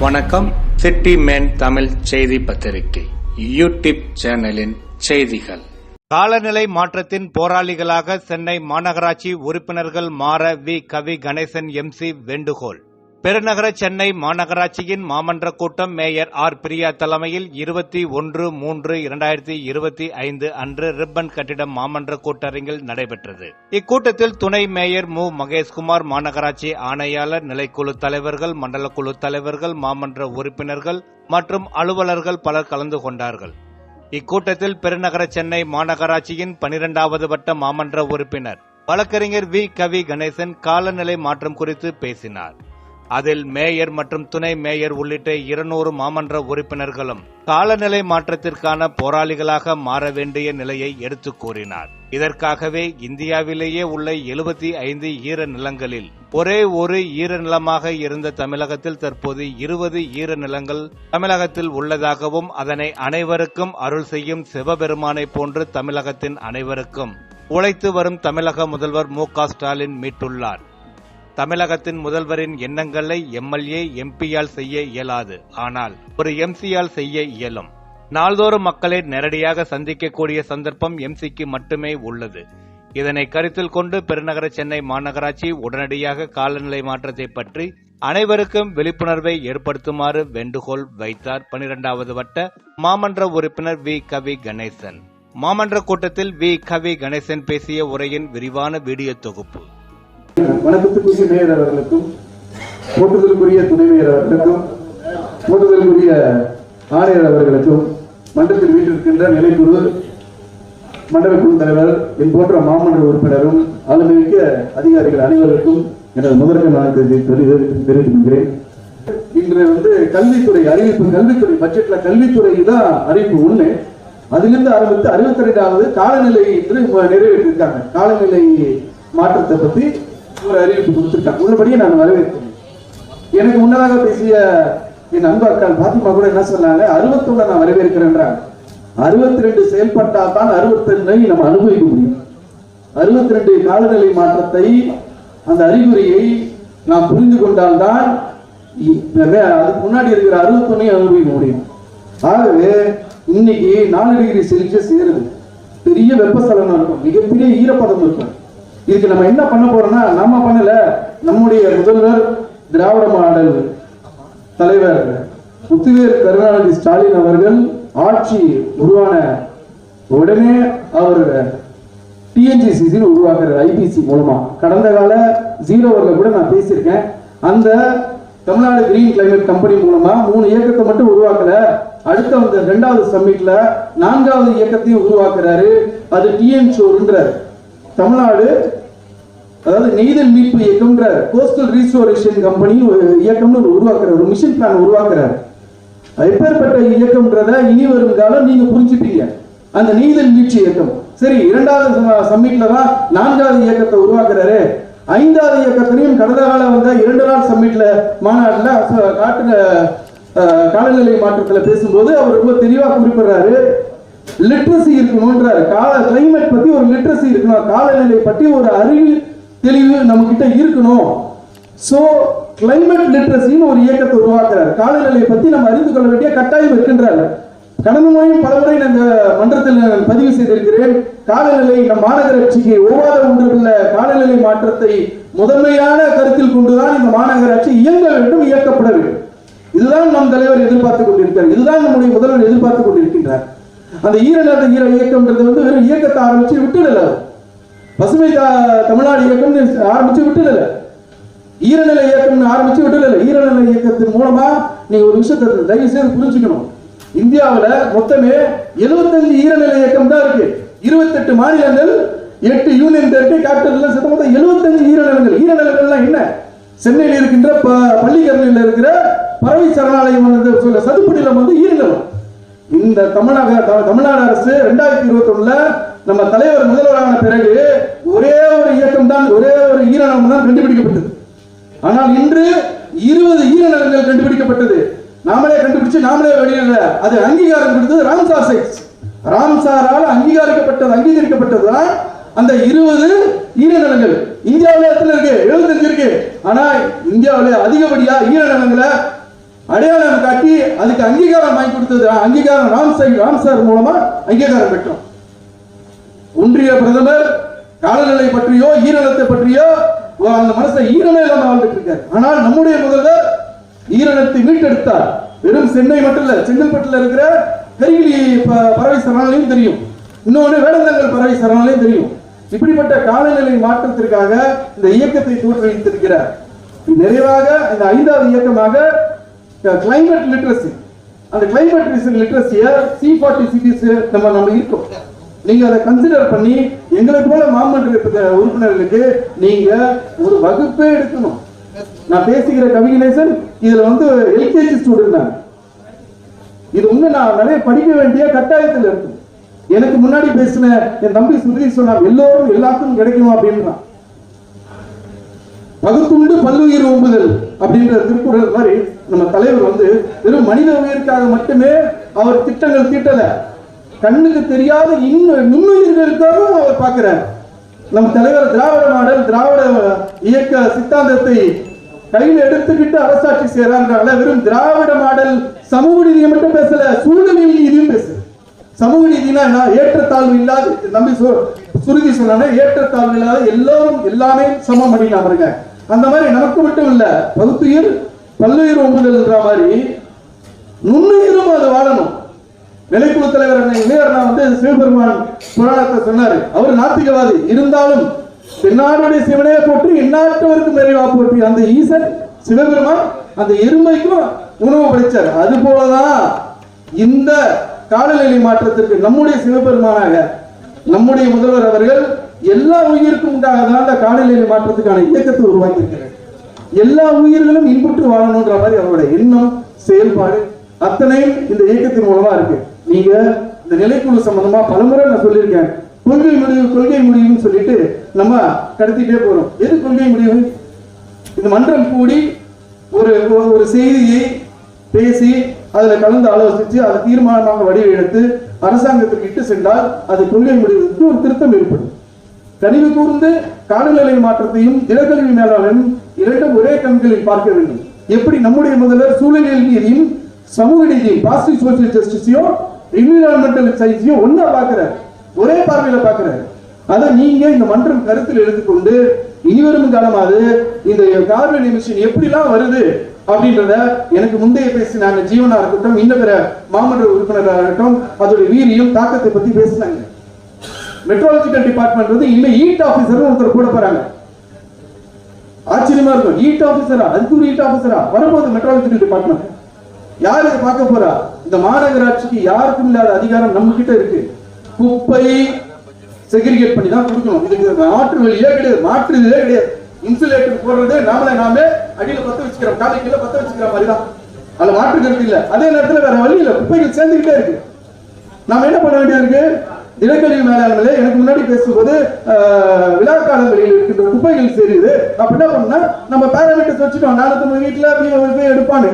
வணக்கம். City man Tamil செய்தி பத்திரிகை. யூடியூப் சேனலின் செய்திகள். காலநிலை மாற்றத்தின் போராளிகளாக சென்னை மாநகராட்சி உறுப்பினர்கள் மாற வி. கவி. கணேசன் எம்சி வேண்டுகோள். பெருநகர சென்னை மாநகராட்சியின் மாமன்ற கூட்டம் மேயர் ஆர். பிரியா தலைமையில் இருபத்தி ஒன்று மூன்று இரண்டாயிரத்தி இருபத்தி ஐந்து அன்று ரிப்பன் கட்டிடம் மாமன்ற கூட்டரங்கில் நடைபெற்றது. இக்கூட்டத்தில் துணை மேயர் மு. மகேஷ்குமார் மாநகராட்சி ஆணையாளர் நிலைக்குழு தலைவர்கள் மண்டல குழு தலைவர்கள் மாமன்ற உறுப்பினர்கள் மற்றும் அலுவலர்கள் பலர் கலந்து கொண்டார்கள். இக்கூட்டத்தில் பெருநகர சென்னை மாநகராட்சியின் பனிரெண்டாவது வட்ட மாமன்ற உறுப்பினர் வழக்கறிஞர் வி. கவி. கணேசன் காலநிலை மாற்றம் குறித்து பேசினார். அதில் மேயர் மற்றும் துணை மேயர் உள்ளிட்ட இருநூறு மாமன்ற உறுப்பினர்களும் காலநிலை மாற்றத்திற்கான போராளிகளாக மாற வேண்டிய நிலையை எடுத்துக் கூறினார். இதற்காகவே இந்தியாவிலேயே உள்ள எழுபத்தி ஐந்து ஈர நிலங்களில் ஒரே ஒரு ஈர நிலமாக இருந்த தமிழகத்தில் தற்போது இருபது ஈர நிலங்கள் தமிழகத்தில் உள்ளதாகவும் அதனை அனைவருக்கும் அருள் செய்யும் சிவபெருமானை போன்று தமிழகத்தின் அனைவருக்கும் உழைத்து வரும் தமிழக முதல்வர் மு ஸ்டாலின் மீட்டுள்ளார். தமிழகத்தின் முதல்வரின் எண்ணங்களை எம்எல்ஏ எம்பியால் செய்ய இயலாது. ஆனால் ஒரு எம்சியால் செய்ய இயலும். நாள்தோறும் மக்களை நேரடியாக சந்திக்கக்கூடிய சந்தர்ப்பம் எம்சிக்கு மட்டுமே உள்ளது. இதனை கருத்தில் கொண்டு பெருநகர சென்னை மாநகராட்சி உடனடியாக காலநிலை மாற்றத்தை பற்றி அனைவருக்கும் விழிப்புணர்வை ஏற்படுத்துமாறு வேண்டுகோள் வைத்தார் பனிரெண்டாவது வட்ட மாமன்ற உறுப்பினர் வி. கவி. கணேசன். மாமன்ற கூட்டத்தில் வி. கவி. கணேசன் பேசிய உரையின் விரிவான வீடியோ தொகுப்பு. வணக்கத்துக்குரிய மேயர் அவர்களுக்கும் போட்டுதலுக்குரிய துணை மேயர் அவர்களுக்கும் போட்டுதலுக்குரிய ஆணையர் அவர்களுக்கும் மன்றத்தில் வீட்டிருக்கின்ற நிலைக்குழு மண்டல குழு தலைவர் என் போன்ற மாமன்ற உறுப்பினரும் ஆளுமைமிக்க அதிகாரிகள் அனைவருக்கும் எனது முதற்க நான் தெரிவித்துக்கிறேன் இன்று வந்து கல்வித்துறை அறிவிப்பு கல்வித்துறை பட்ஜெட்ல கல்வித்துறை தான் அறிவிப்பு ஒண்ணு. அதிலிருந்து ஆரம்பித்து அறுபத்தி ரெண்டாவது காலநிலை என்று நிறைவேற்றிருக்காங்க. காலநிலை மாற்றத்தை பத்தி ஒரு அறிவிப்பு கொடுத்துருக்காங்க உள்ளபடியே நான் வரவேற்கிறேன். எனக்கு முன்னதாக பேசிய என் அன்பு அக்கால் பாத்திமா கூட என்ன சொன்னாங்க? அறுபத்தொன்னு நான் வரவேற்கிறேன்றாங்க. அறுபத்தி ரெண்டு செயல்பட்டால் தான் அறுபத்தி நம்ம அனுபவிக்க முடியும். அறுபத்தி ரெண்டு காலநிலை மாற்றத்தை அந்த அறிகுறியை நாம் புரிந்து கொண்டால்தான் அதுக்கு முன்னாடி இருக்கிற அறுபத்தொன்னையும் அனுபவிக்க முடியும். ஆகவே இன்னைக்கு நாலு டிகிரி செல்சியஸ் ஏறுது. பெரிய வெப்பசலனம் இருக்கும். மிகப்பெரிய ஈரப்பதம் இருக்கும். இதுக்கு நம்ம என்ன பண்ண போறோம்னா நம்ம பண்ணல நம்முடைய முதல்வர் திராவிட மாடல் தலைவர் புத்துவேர் கருணாநிதி ஸ்டாலின் அவர்கள் ஆட்சி உருவான உடனே அவர் டிஎன்ஜிசிசி உருவாக்குறாரு ஐபிசி மூலமா. கடந்த கால ஜீரோவர்ல கூட நான் பேசியிருக்கேன். அந்த தமிழ்நாடு கிரீன் கிளைமேட் கம்பெனி மூலமா மூணு இயக்கத்தை மட்டும் உருவாக்கல. அடுத்த வந்த ரெண்டாவது சம்மிட்ல நான்காவது இயக்கத்தையும் உருவாக்குறாரு. அது டிஎன் தமிழ்நாடு அதாவது நெய்தல் மீட்பு இயக்கம்ன்ற கோஸ்டல் ரீஸ்டோரேஷன் கம்பெனி ஒரு இயக்கம்னு ஒரு உருவாக்குறாரு ஒரு மிஷன் பிளான் உருவாக்குறாரு. எப்பேற்பட்ட இயக்கம்ன்றத இனி வரும் காலம் நீங்க புரிஞ்சுப்பீங்க. அந்த நீதல் மீட்சி இயக்கம். சரி இரண்டாவது சம்மிட்ல தான் நான்காவது இயக்கத்தை உருவாக்குறாரு. ஐந்தாவது இயக்கத்திலையும் கடந்த காலம் வந்த இரண்டு நாள் சம்மிட்ல மாநாட்டில் ச- காட்டுல காலநிலை மாற்றத்தில் பேசும்போது அவர் ரொம்ப தெளிவாக குறிப்பிடுறாரு. லிட்ரஸி இருக்கணும்ன்றாரு கால கிளைமேட் பத்தி ஒரு லிட்ரஸி இருக்கணும். காலநிலை பற்றி ஒரு அறிவு தெளிவு நம்ம கிட்ட இருக்கணும். சோ கிளைமேட் லிட்ரஸின்னு ஒரு இயக்கத்தை உருவாக்குறாரு. காலநிலையை பத்தி நம்ம அறிந்து கொள்ள வேண்டிய கட்டாயம் இருக்கின்றாரு கடந்த முறையும் பல முறை நான் இந்த மன்றத்தில் பதிவு செய்திருக்கிறேன். காலநிலை நம் மாநகராட்சிக்கு ஒவ்வாத ஒன்றுள்ள காலநிலை மாற்றத்தை முதன்மையான கருத்தில் கொண்டுதான் இந்த மாநகராட்சி இயங்க வேண்டும் இயக்கப்பட வேண்டும். இதுதான் நம் தலைவர் எதிர்பார்த்துக் கொண்டிருக்கிறார். இதுதான் நம்முடைய முதல்வர் எதிர்பார்த்துக் கொண்டிருக்கின்றார். அந்த ஈரநாத ஈர இயக்கம்ன்றது வந்து வெறும் இயக்கத்தை ஆரம்பிச்சு விட்டுடல. பசுமை தமிழ்நாடு இயக்கம்னு ஆரம்பிச்சு விட்டுடல. ஈரநிலை இயக்கம்னு ஆரம்பிச்சு விட்டுடல. ஈரநிலை இயக்கத்தின் மூலமா நீங்க ஒரு விஷயத்தை தயவு செய்து புரிஞ்சுக்கணும். இந்தியாவுல மொத்தமே 75 ஈரநிலை இயக்கம் தான் இருக்கு. 28 மாநிலங்கள் எட்டு யூனியன் டெரிட்டரி கேபிட்டல் சேர்த்து மொத்தம் 75 ஈரநிலங்கள். ஈரநிலங்கள்லாம் என்ன? சென்னையில் இருக்கின்ற ப- இருக்கிற பறவை சரணாலயம் வந்து சொல்ல வந்து ஈரநிலம். இந்த தமிழக தமிழ்நாடு அரசு ரெண்டாயிரத்தி இருபத்தி நம்ம தலைவர் முதல்வரான பிறகு ஒரே ஒரு இயக்கம் தான் ஒரே ஒரு ஈரநிலம் தான் கண்டுபிடிக்கப்பட்டது. ஆனால் இன்று இருபது ஈரநிலங்கள் கண்டுபிடிக்கப்பட்டது. நாமளே கண்டுபிடிச்சு நாமளே வெளியிடல அது அங்கீகாரம் கொடுத்தது ராம்சார் சைட்ஸ் ராம்சாரால் அங்கீகரிக்கப்பட்டது அங்கீகரிக்கப்பட்டதுதான் அந்த இருபது ஈரநிலங்கள் இந்தியாவில எத்தனை இருக்கு? 75 இருக்கு. ஆனா இந்தியாவில அதிகப்படியா ஈரநிலங்களை அடையாளம் காட்டி அதுக்கு அங்கீகாரம் வாங்கி கொடுத்தது அங்கீகாரம் ராம் சாய் ராம் சார் மூலமா அங்கீகாரம் பெற்றோம். ஒன்றிய பிரதமர் காலநிலை பற்றியோ ஈரநிலத்தை பற்றியோ அந்த மனசை ஈரமே இல்லாம வாழ்ந்துட்டு இருக்காரு. ஆனால் நம்முடைய முதல்வர் ஈரநிலத்தை மீட்டெடுத்தார். வெறும் சென்னை மட்டும் இல்ல செங்கல்பட்டுல இருக்கிற கைகிலி ப- பறவை சரணாலயம் தெரியும். இன்னொன்னு வேடந்தங்கள் பறவை சரணாலயம் தெரியும். இப்படிப்பட்ட காலநிலை மாற்றத்திற்காக இந்த இயக்கத்தை தோற்றுவித்திருக்கிறார். நிறைவாக இந்த ஐந்தாவது இயக்கமாக கிளைமேட் லிட்ரஸி அந்த கிளைமேட் லிட்ரஸியை சி ஃபார்ட்டி சிட்டிஸ் நம்ம நம்ம இருக்கோம். நீங்க அதை கன்சிடர் பண்ணி எங்களை போல மாமன்ற உறுப்பினர்களுக்கு நீங்க ஒரு வகுப்பே எடுக்கணும். நான் பேசுகிற கவிகணேசன் இதுல வந்து எல்கேஜி ஸ்டூடெண்ட் தான் இது இன்னும் நான் நிறைய படிக்க வேண்டிய கட்டாயத்தில் இருக்கு. எனக்கு முன்னாடி பேசின என் தம்பி சுருதி சொன்னார் எல்லோரும் எல்லாத்துக்கும் கிடைக்கணும் அப்படின்றான். பகுத்துண்டு பல்லுயிர் ஒம்புதல் அப்படின்ற திருக்குறள் மாதிரி நம்ம தலைவர் வந்து வெறும் மனித உயிருக்காக மட்டுமே அவர் திட்டங்கள் தீட்டல. கண்ணுக்கு தெரியாத இன்னும் நுண்ணுயிர்களுக்காகவும் அவர் பார்க்கிறார் நம் தலைவர் திராவிட மாடல் திராவிட இயக்க சித்தாந்தத்தை கையில் எடுத்துக்கிட்டு அரசாட்சி செய்யறாங்க வெறும் திராவிட மாடல் சமூக நீதியை மட்டும் பேசல சூழ்நிலை நீதியும் பேசு. சமூக நீதினா என்ன? ஏற்றத்தாழ்வு இல்லாத நம்பி சு- சுருதி சொன்னாங்க ஏற்றத்தாழ்வு இல்லாத எல்லோரும் எல்லாமே சமம் அப்படின்னு அவருங்க அந்த மாதிரி நமக்கு மட்டும் இல்ல பகுத்துயிர் பல்லுயிர் ஒம்புதல்ன்ற மாதிரி நுண்ணுயிரும் அது வாழணும். நிலைக்குழு தலைவர் அண்ணன் வந்து சிவபெருமான் புராணத்தை சொன்னாரு. அவர் நாத்திகவாதி. இருந்தாலும் தென்னாடுடைய சிவனையை போற்றி எந்நாட்டவருக்கு நிறைவா போற்றி அந்த ஈசன் சிவபெருமான் அந்த எருமைக்கும் உணவு படைச்சார். அது போலதான் இந்த காலநிலை மாற்றத்திற்கு நம்முடைய சிவபெருமானாக நம்முடைய முதல்வர் அவர்கள் எல்லா உயிருக்கும் உண்டாக தான் அந்த காலநிலை மாற்றத்துக்கான இயக்கத்தை உருவாக்கி இருக்கிறார் எல்லா உயிர்களும் இன்புற்று வாழணுன்ற மாதிரி அவருடைய எண்ணம் செயல்பாடு அத்தனையும் இந்த இயக்கத்தின் மூலமா இருக்கு. நீங்க இந்த நிலைக்குழு சம்பந்தமா பலமுறை நான் சொல்லியிருக்கேன். கொள்கை முடிவு கொள்கை முடிவுன்னு சொல்லிட்டு நம்ம கடத்திட்டே போறோம். எது கொள்கை முடிவு? இந்த மன்றம் கூடி ஒரு ஒரு- செய்தியை பேசி அதுல கலந்து ஆலோசிச்சு அதை தீர்மானமாக வடிவெடுத்து அரசாங்கத்துக்கு இட்டு சென்றால் அது கொள்கை முடிவுக்கு ஒரு திருத்தம் ஏற்படும். கனிவு கூர்ந்து காலநிலை மாற்றத்தையும் திடக்கல்வி மேலாளரும் இரண்டும் ஒரே கண்களில் பார்க்க வேண்டும். எப்படி நம்முடைய முதல்வர் சூழ்நிலை நீதியும் சமூக நீதியும் பாசிட்டிவ் சோசியல் ஜஸ்டிஸையும் என்விரான்மெண்டல் சயின்ஸையும் ஒன்னா பார்க்கிறார். ஒரே பார்வையில பார்க்கிறார். அதை நீங்க இந்த மன்றம் கருத்தில் எடுத்துக்கொண்டு இனிவரும் காலமாவது இந்த கார்வெளி மிஷின் எப்படிலாம் வருது அப்படின்றத எனக்கு முந்தைய பேசினாங்க ஜீவனா இருக்கட்டும் இன்ன பிற மாமன்ற உறுப்பினராக இருக்கட்டும் அதோட வீரியும் தாக்கத்தை பத்தி பேசினாங்க. மெட்ரோலஜிக்கல் டிபார்ட்மெண்ட் வந்து இல்ல ஈட் ஆபீசர் ஒருத்தர் கூட போறாங்க. ஆச்சரியமா இருக்கும். ஈட் ஆபீசரா அதுக்கு ஒரு ஈட் ஆபீசரா வரும்போது மெட்ரோலஜிக்கல் டிபார்ட்மெண்ட் யார் இதை பார்க்க போறா? இந்த மாநகராட்சிக்கு யாருக்கும் இல்லாத அதிகாரம் நம்ம கிட்ட இருக்கு. குப்பை செக்ரிகேட் பண்ணி தான் கொடுக்கணும். இதுக்கு மாற்று வழியே கிடையாது. மாற்று இதே கிடையாது. இன்சுலேட்டர் போடுறது நாமளே நாமே அடியில பத்த வச்சுக்கிறோம். காலை கீழே பத்த வச்சுக்கிற மாதிரி தான் அதுல மாற்று கருத்து இல்ல. அதே நேரத்துல வேற வழி இல்லை. குப்பைகள் சேர்ந்துக்கிட்டே இருக்கு. நாம என்ன பண்ண வேண்டியது இருக்கு? தினக்கழிவு மேலாண்மையில எனக்கு முன்னாடி பேசும்போது விழா காலங்களில் இருக்கின்ற குப்பைகள் சேருது. அப்ப என்ன பண்ணா நம்ம பேராமீட்டர்ஸ் வச்சுட்டோம். நாளைக்கு நம்ம வீட்டுல போய் எடுப்பானு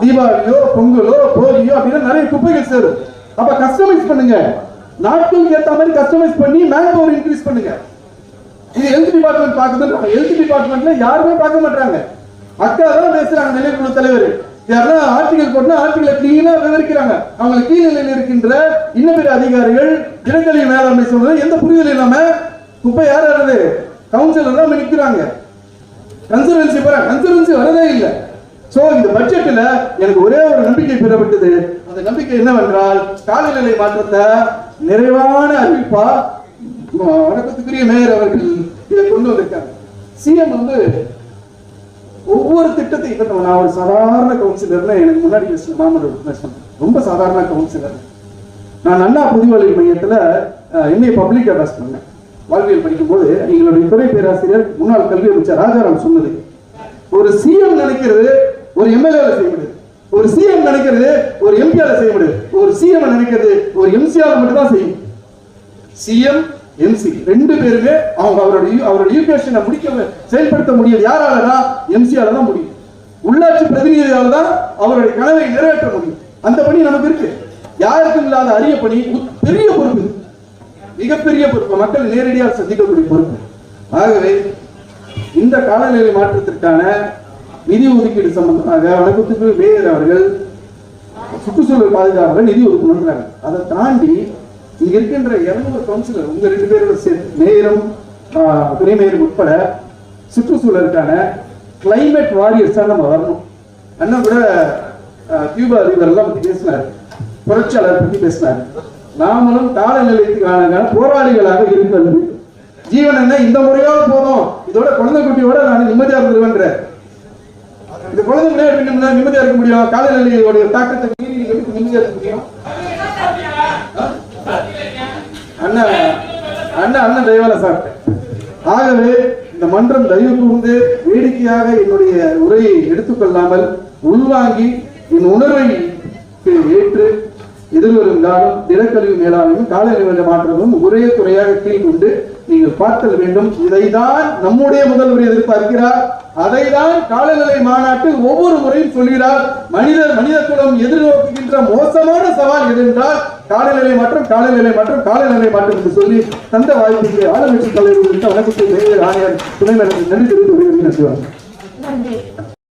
தீபாவளியோ பொங்கலோ போகியோ அப்படின்னா நிறைய குப்பைகள் சேரும். அப்ப கஸ்டமைஸ் பண்ணுங்க. நாட்களுக்கு ஏத்த மாதிரி கஸ்டமைஸ் பண்ணி மேன் பவர் இன்க்ரீஸ் பண்ணுங்க. இது ஹெல்த் டிபார்ட்மெண்ட் பாக்குது ஹெல்த் டிபார்ட்மெண்ட்ல யாருமே பார்க்க மாட்டாங்க அக்கா தான் பேசுறாங்க நிலைக்குழு தலைவர். யாரா ஆர்டிகல் போட்டா ஆர்டிகலை கிளீனா விவரிக்கிறாங்க அவங்களுக்கு கீழ்நிலையில் இருக்கின்ற இன்னும் பிற அதிகாரிகள் தினக்கல்வி மேலாண்மை சொல்றது எந்த புரிதல் இல்லாம குப்பை யார் ஆடுறது கவுன்சிலர் தான் நிற்கிறாங்க கன்சர்வன்சி போற கன்சர்வன்சி வரதே இல்லை. சோ இந்த பட்ஜெட்ல எனக்கு ஒரே ஒரு நம்பிக்கை பெறப்பட்டது. அந்த நம்பிக்கை என்னவென்றால் காலநிலை மாற்றத்தை நிறைவான அறிவிப்பா வணக்கத்துக்குரிய மேயர் அவர்கள் இதை கொண்டு வந்திருக்காங்க. சிஎம் வந்து ஒவ்வொரு திட்டத்தையும் இப்போ நான் ஒரு சாதாரண கவுன்சிலர்ல எனக்கு முன்னாடி பேசின ரொம்ப சாதாரண கவுன்சிலர் நான் அண்ணா புதுவழி மையத்தில் எம்ஏ பப்ளிக் அட்ரஸ் பண்ணேன். வாழ்வியல் படிக்கும்போது எங்களுடைய துறை பேராசிரியர் முன்னாள் கல்வி அமைச்சர் ராஜாராம் சொன்னது. ஒரு சிஎம் நினைக்கிறது ஒரு எம்எல்ஏ செய்ய முடியாது ஒரு சிஎம் நினைக்கிறது ஒரு எம்பியால செய்ய முடியாது ஒரு சிஎம் நினைக்கிறது ஒரு எம்சிஆர் மட்டும் தான் செய்யும். சிஎம் எம்சி ரெண்டு பேருமே அவங்க அவருடைய அவருடைய யூகேஷனை முடிக்க செயல்படுத்த முடியாது யாராலனா எம்சியால தான் முடியும். உள்ளாட்சி பிரதிநிதியால தான் அவருடைய கனவை நிறைவேற்ற முடியும். அந்த பணி நமக்கு இருக்கு. யாருக்கும் இல்லாத அரிய பணி பெரிய பொறுப்பு மிகப்பெரிய பொறுப்பு. மக்கள் நேரடியாக சந்திக்கக்கூடிய பொறுப்பு. ஆகவே இந்த காலநிலை மாற்றத்திற்கான நிதி ஒதுக்கீடு சம்பந்தமாக வழக்கத்துக்கு மேயர் அவர்கள் சுற்றுச்சூழல் பாதுகாவல நிதி ஒதுக்கணுன்றாங்க அதை தாண்டி இங்க இருக்கின்ற இருநூறு கவுன்சிலர் உங்க ரெண்டு பேரோட சேர்ந்து மேயரும் ஆஹ், துணை மேயரும் உட்பட சுற்றுச்சூழலுக்கான கிளைமேட் வாரியர்ஸா நம்ம வரணும். அண்ணா கூட கியூபா அதிபர் எல்லாம் பத்தி பேசினார். புரட்சியாளர் பத்தி பேசினார். நாமளும் காலநிலைக்கான போராளிகளாக இருந்தது ஜீவன் என்ன இந்த முறையோட போதும். இதோட குழந்தை குட்டியோட நான் நிம்மதியா இருந்துருவேன்ற இந்த குழந்தை முன்னாடி நிம்மதியா நிம்மதியா இருக்க முடியும். காலநிலையோட தாக்கத்தை மீறி எப்படி நிம்மதியா இருக்க முடியும். அண்ணா அண்ணா அண்ணன் தயவால சார். ஆகவே இந்த மன்றம் தயவு கூர்ந்து வேடிக்கையாக என்னுடைய உரையை எடுத்துக்கொள்ளாமல் உள்வாங்கி என் உணர்வை ஏற்று எதிர்வரும் காலம் திடக்கழிவு மேலாண்மையும் காலநிலை மாற்றமும் ஒரே துறையாக கீழ் கொண்டு நீங்கள் பார்த்தல் வேண்டும். இதைதான் நம்முடைய முதல்வர் எதிர்பார்க்கிறார். அதைதான் காலநிலை மாநாட்டில் ஒவ்வொரு முறையும் சொல்கிறார். மனிதர் மனித குலம் எதிர்நோக்குகின்ற மோசமான சவால் என்றால் காலநிலை மாற்றம் காலநிலை மாற்றம் காலநிலை மாற்றம் என்று சொல்லி தந்த வாய்ப்புக்கு ஆளுங்கட்சி தலைவர் உள்ளிட்ட வணக்கத்தை ஆணையர் துணை நன்றி தெரிவித்து வருகிறேன்